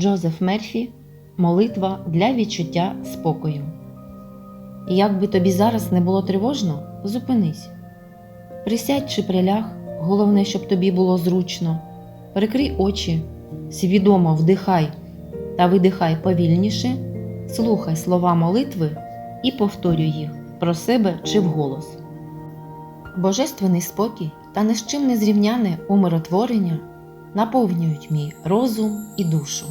Джозеф Мерфі Молитва для відчуття спокою. Як би тобі зараз не було тривожно, зупинись. Присядь чи приляг, головне, щоб тобі було зручно. Прикрий очі, свідомо вдихай та видихай повільніше, слухай слова молитви і повторюй їх про себе чи вголос. Божественний спокій та ні з чим не зрівняне умиротворення наповнюють мій розум і душу.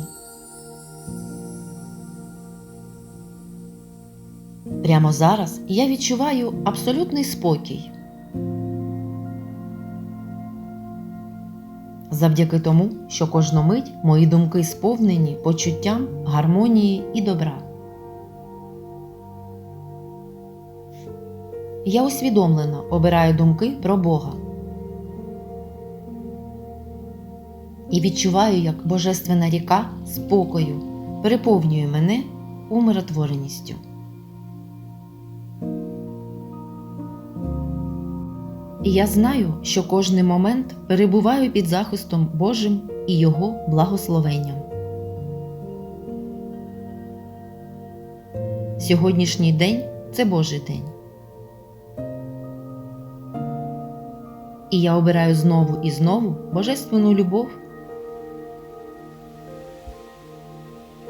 Прямо зараз я відчуваю абсолютний спокій. Завдяки тому, що кожну мить мої думки сповнені почуттям гармонії і добра. Я усвідомлено обираю думки про Бога і відчуваю, як божественна ріка спокою переповнює мене умиротвореністю. І я знаю, що кожний момент перебуваю під захистом Божим і Його благословенням. Сьогоднішній день це Божий день. І я обираю знову і знову божественну любов,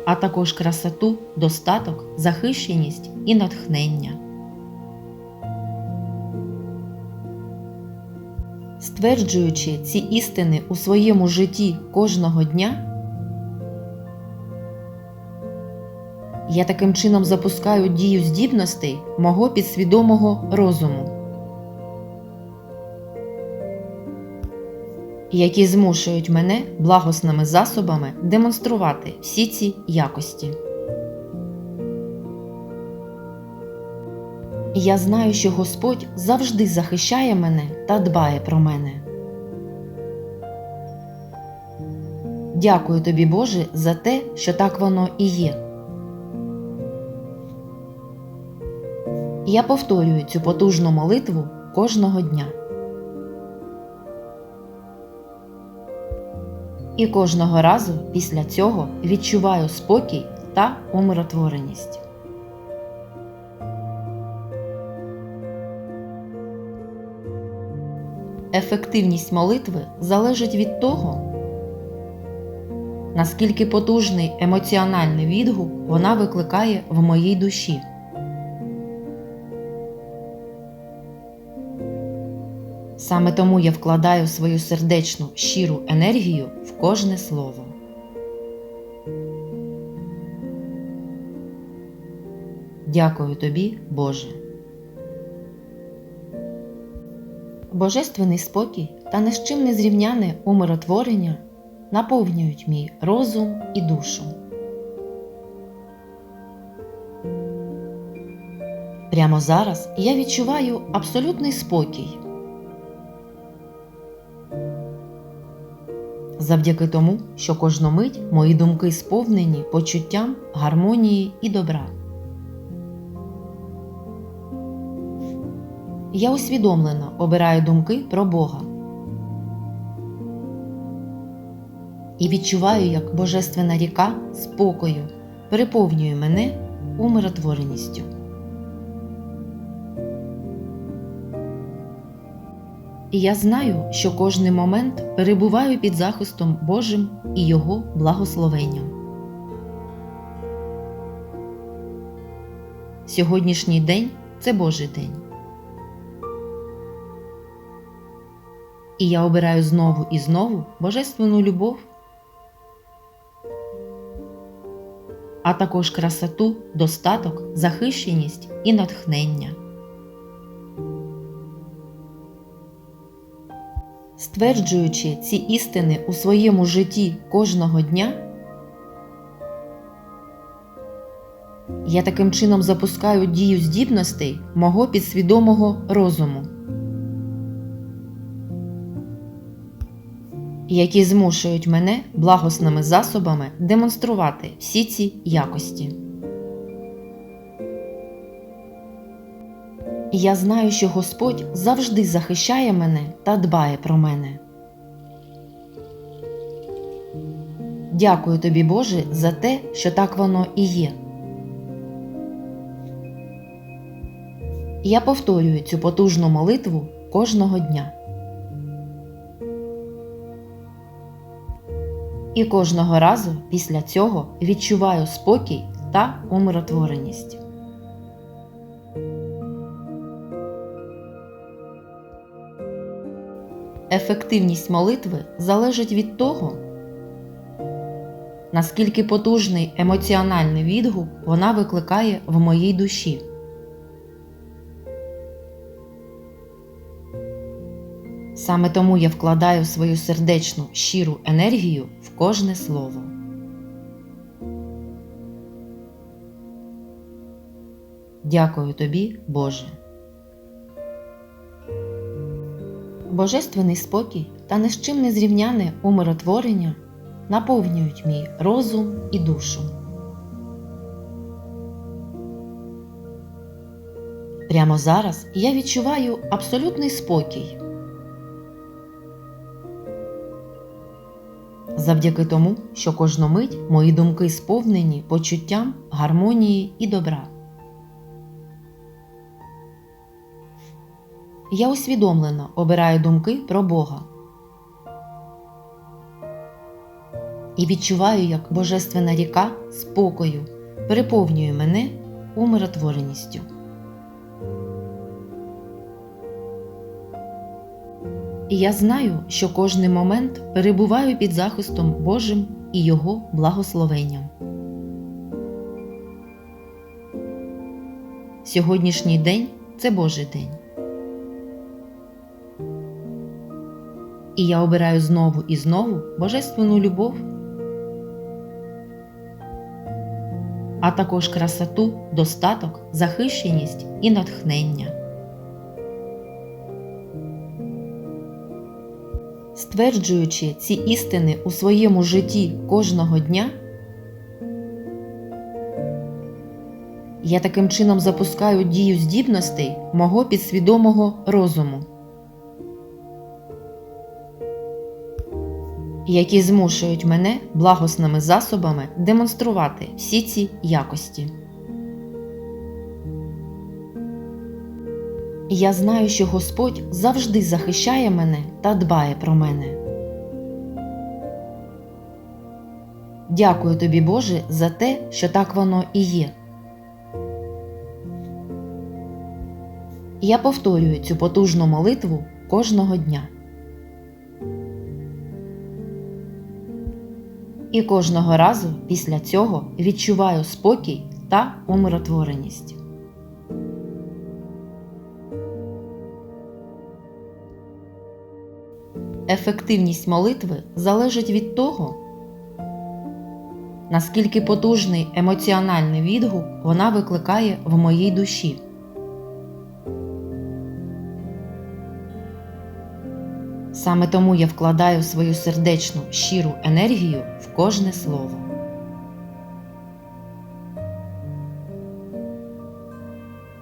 а також красоту, достаток, захищеність і натхнення. Стверджуючи ці істини у своєму житті кожного дня, я таким чином запускаю дію здібностей мого підсвідомого розуму, які змушують мене благосними засобами демонструвати всі ці якості. Я знаю, що Господь завжди захищає мене та дбає про мене. Дякую тобі, Боже, за те, що так воно і є. Я повторюю цю потужну молитву кожного дня. І кожного разу після цього відчуваю спокій та умиротвореність. Ефективність молитви залежить від того, наскільки потужний емоціональний відгук вона викликає в моїй душі. Саме тому я вкладаю свою сердечну щиру енергію в кожне слово. Дякую тобі, Боже. Божественний спокій та ні з чим не зрівняне умиротворення наповнюють мій розум і душу. Прямо зараз я відчуваю абсолютний спокій. Завдяки тому, що кожну мить мої думки сповнені почуттям гармонії і добра. Я усвідомлено обираю думки про Бога і відчуваю, як божественна ріка спокою переповнює мене умиротвореністю. І я знаю, що кожний момент перебуваю під захистом Божим і Його благословенням. Сьогоднішній день це Божий день. І я обираю знову і знову божественну любов, а також красоту, достаток, захищеність і натхнення. Стверджуючи ці істини у своєму житті кожного дня, я таким чином запускаю дію здібностей мого підсвідомого розуму. Які змушують мене благосними засобами демонструвати всі ці якості. Я знаю, що Господь завжди захищає мене та дбає про мене. Дякую тобі, Боже, за те, що так воно і є. Я повторюю цю потужну молитву кожного дня. І кожного разу після цього відчуваю спокій та умиротвореність. Ефективність молитви залежить від того, наскільки потужний емоціональний відгук вона викликає в моїй душі. Саме тому я вкладаю свою сердечну щиру енергію в кожне слово. Дякую тобі, Боже. Божественний спокій та ні з чим не зрівняне умиротворення наповнюють мій розум і душу. Прямо зараз я відчуваю абсолютний спокій. Завдяки тому, що кожну мить мої думки сповнені почуттям гармонії і добра. Я усвідомлено обираю думки про Бога і відчуваю, як божественна ріка спокою переповнює мене умиротвореністю. І я знаю, що кожний момент перебуваю під захистом Божим і Його благословенням. Сьогоднішній день це Божий день. І я обираю знову і знову божественну любов, а також красоту, достаток, захищеність і натхнення. Стверджуючи ці істини у своєму житті кожного дня, я таким чином запускаю дію здібностей мого підсвідомого розуму, які змушують мене благосними засобами демонструвати всі ці якості. Я знаю, що Господь завжди захищає мене та дбає про мене. Дякую тобі, Боже, за те, що так воно і є. Я повторюю цю потужну молитву кожного дня. І кожного разу після цього відчуваю спокій та умиротвореність. Ефективність молитви залежить від того, наскільки потужний емоціональний відгук вона викликає в моїй душі. Саме тому я вкладаю свою сердечну щиру енергію в кожне слово.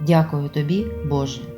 Дякую тобі, Боже.